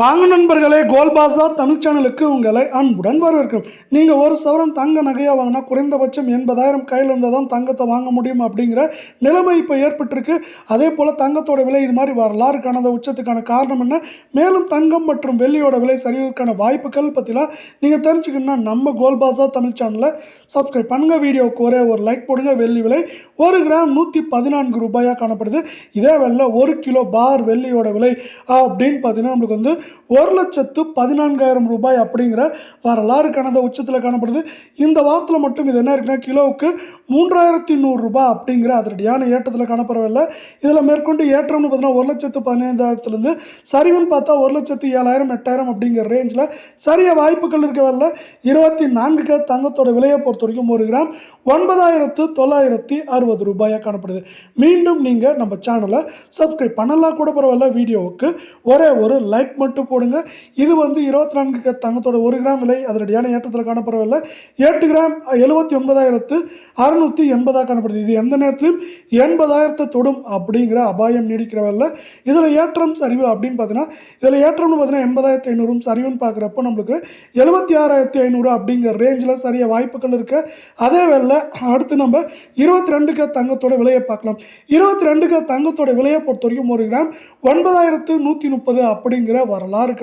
வாங்க நண்பர்களே கோல் பாசார் தமிழ் சேனலுக்கு உங்களை அன்புடன் வரவேற்கும். நீங்கள் ஒரு சவரம் தங்க நகையாக வாங்கினா குறைந்தபட்சம் எண்பதாயிரம் கையில் இருந்தால் தான் தங்கத்தை வாங்க முடியும் அப்படிங்கிற நிலைமை இப்போ ஏற்பட்டிருக்கு. அதே போல் தங்கத்தோட விலை இது மாதிரி வரலாறு காணாத உச்சத்துக்கான காரணம் என்ன? மேலும் தங்கம் மற்றும் வெள்ளியோட விலை சரிவதற்கான வாய்ப்புகள் பற்றிலாம் நீங்கள் தெரிஞ்சுக்கணும்னா நம்ம கோல் பாசார் தமிழ் சேனலை சப்ஸ்கிரைப் பண்ணுங்கள் வீடியோவுக்கு ஒரே ஒரு லைக் போடுங்க. வெள்ளி விலை ஒரு கிராம் நூற்றி பதினான்கு ரூபாயாக காணப்படுது. இதே வெள்ளை ஒரு கிலோ பார் வெள்ளியோட விலை அப்படின்னு பார்த்தீங்கன்னா நம்மளுக்கு வந்து ஒரு லட்சத்து பதினான்காயிரம் ரூபாய் அப்படிங்கிற வரலாறு கடந்த உச்சத்தில் காணப்படுது. இந்த வாரத்தில் மட்டும் இது என்ன இருக்குன்னா கிலோவுக்கு மூன்றாயிரத்தி நூறுரூபா அப்படிங்கிற அதிரடியான ஏற்றத்தில் காணப்படவில்லை இதில் மேற்கொண்டு ஏற்றம்னு பார்த்தீங்கன்னா ஒரு லட்சத்து பதினைந்தாயிரத்துலேருந்து சரிவுன்னு பார்த்தா ஒரு லட்சத்து ஏழாயிரம் எட்டாயிரம் அப்படிங்கிற ரேஞ்சில் சரிய வாய்ப்புகள் இருக்கவில்லை இருபத்தி நான்குக்கு தங்கத்தோட விலையை பொறுத்த வரைக்கும் ஒரு கிராம் ஒன்பதாயிரத்து தொள்ளாயிரத்தி அறுபது ரூபாயாக காணப்படுது. மீண்டும் நீங்கள் நம்ம சேனலை சப்ஸ்கிரைப் பண்ணலாம் கூட பரவாயில்ல வீடியோவுக்கு ஒரே ஒரு லைக் மட்டும் போடுங்க. இது வந்து இருபத்தி நான்கு தங்கத்தோட ஒரு கிராம் விலை. அதிரடியான ஏற்றத்தில் காணப்படவில்லை. எட்டு கிராம் எழுபத்தி ஒன்பதாயிரத்து அறுநூற்றி எண்பதாக காணப்படுது. இது எந்த நேரத்திலும் எண்பதாயிரத்தை தொடும் அப்படிங்கிற அபாயம் நீடிக்கிறவில்ல இதில் ஏற்றம் சரிவு அப்படின்னு பார்த்தீங்கன்னா இதில் ஏற்றம்னு பார்த்தீங்கன்னா எண்பதாயிரத்தி ஐநூறும் சரிவுன்னு பார்க்குறப்போ நம்மளுக்கு எழுபத்தி ஆறாயிரத்தி ஐநூறு அப்படிங்கிற ரேஞ்சில் சரிய வாய்ப்புகள் இருக்கு. அதே வேளை அடுத்து நம்ம இருபத்தி ரெண்டுக்கு தங்கத்தோட விலையை பார்க்கலாம். இருபத்தி ரெண்டுக்கு தங்கத்தோட விலையை பொறுத்த வரைக்கும் ஒரு கிராம் ஒன்பதாயிரத்து நூற்றி முப்பது அப்படிங்கிற வரலாறு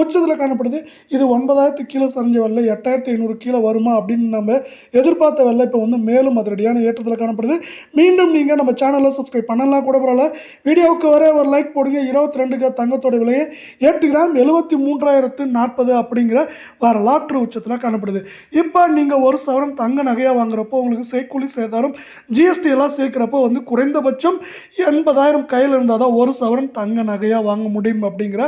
உச்சத்தில் காணப்படுது. இது ஒன்பதாயிரத்து கீழே சரிஞ்ச வெள்ளை எட்டாயிரத்தி ஐநூறு கீழே வருமா அப்படின்னு நம்ம எதிர்பார்த்த வெள்ளை இப்போ வந்து மேலும் அதிரடியான ஏற்றத்தில் காணப்படுது. மீண்டும் நீங்கள் நம்ம சேனலை சப்ஸ்கிரைப் பண்ணலாம் கூட பரவாயில்ல. வீடியோவுக்கு வர ஒரு லைக் போடுங்க. இருபத்தி ரெண்டுக்கு தங்கத்தோட விலையை எட்டு கிராம் எழுபத்தி மூன்றாயிரத்து நாற்பது அப்படிங்கிற வரலாற்று உச்சத்தில் காணப்படுது. இப்போ நீங்கள் ஒரு சவரம் தங்க நகையாக வாங்குறப்போ உங்களுக்கு செய்கூலி சேதாரம் ஜிஎஸ்டி எல்லாம் சேர்க்குறப்போ வந்து குறைந்தபட்சம் எண்பதாயிரம் கையில் இருந்தால் தான் ஒரு சவரன் தங்க நகையாக வாங்க முடியும் அப்படிங்கிற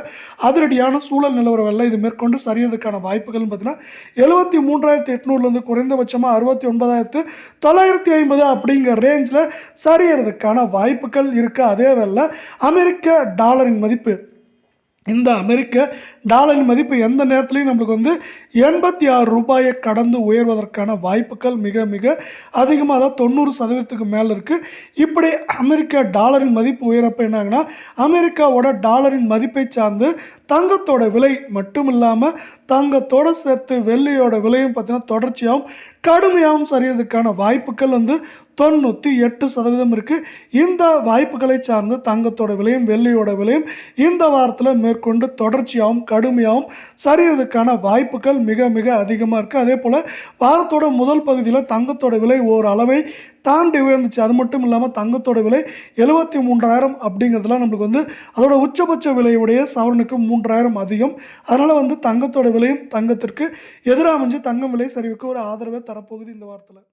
அதிரடியான சூழல் நிலவரவில்லை. இது மேற்கொண்டு சரியறதுக்கான வாய்ப்புகள்னு பார்த்தீங்கன்னா எழுபத்தி மூன்றாயிரத்தி எட்நூறுலேருந்து குறைந்தபட்சமாக அறுபத்தி ஒன்பதாயிரத்து தொள்ளாயிரத்தி ஐம்பது அப்படிங்கிற ரேஞ்சில் சரியறதுக்கான வாய்ப்புகள் இருக்குது அதே வேலை அமெரிக்க டாலரின் மதிப்பு இந்த அமெரிக்க டாலரின் மதிப்பு எந்த நேரத்துலையும் நம்மளுக்கு வந்து எண்பத்தி ஆறு ரூபாயை கடந்து உயர்வதற்கான வாய்ப்புகள் மிக மிக அதிகமாக தான் தொண்ணூறு சதவீதத்துக்கு மேலே இருக்குது இப்படி அமெரிக்க டாலரின் மதிப்பு உயரப்போ என்னாங்கன்னா அமெரிக்காவோட டாலரின் மதிப்பை சார்ந்து தங்கத்தோட விலை மட்டும் இல்லாமல் தங்கத்தோடு சேர்த்து வெள்ளியோட விலையும் பார்த்தீங்கன்னா தொடர்ச்சியாகவும் கடுமையாகவும் சரியறதுக்கான வாய்ப்புகள் வந்து தொண்ணூற்றி எட்டு சதவீதம் இருக்குது இந்த வாய்ப்புகளை சார்ந்து தங்கத்தோட விலையும் வெள்ளியோட விலையும் இந்த வாரத்தில் மேற்கொண்டு தொடர்ச்சியாகவும் கடுமையாகவும் சரியறதுக்கான வாய்ப்புகள் மிக மிக அதிகமாக இருக்குது அதே போல் வாரத்தோட முதல் பகுதியில் தங்கத்தோட விலை ஓர் அளவை தாண்டி உயர்ந்துச்சு. அது மட்டும் இல்லாமல் தங்கத்தோட விலை எழுபத்தி மூன்றாயிரம் அப்படிங்கிறதுலாம் நம்மளுக்கு வந்து அதோட உச்சபட்ச விலையுடைய சவரனுக்கு மூன்றாயிரம் அதிகம். அதனால் வந்து தங்கத்தோட விலையும் தங்கத்திற்கு எதிராக அமைஞ்சு தங்கம் விலை சரிவுக்கு ஒரு ஆதரவை தரப்போகுது இந்த வாரத்தில்.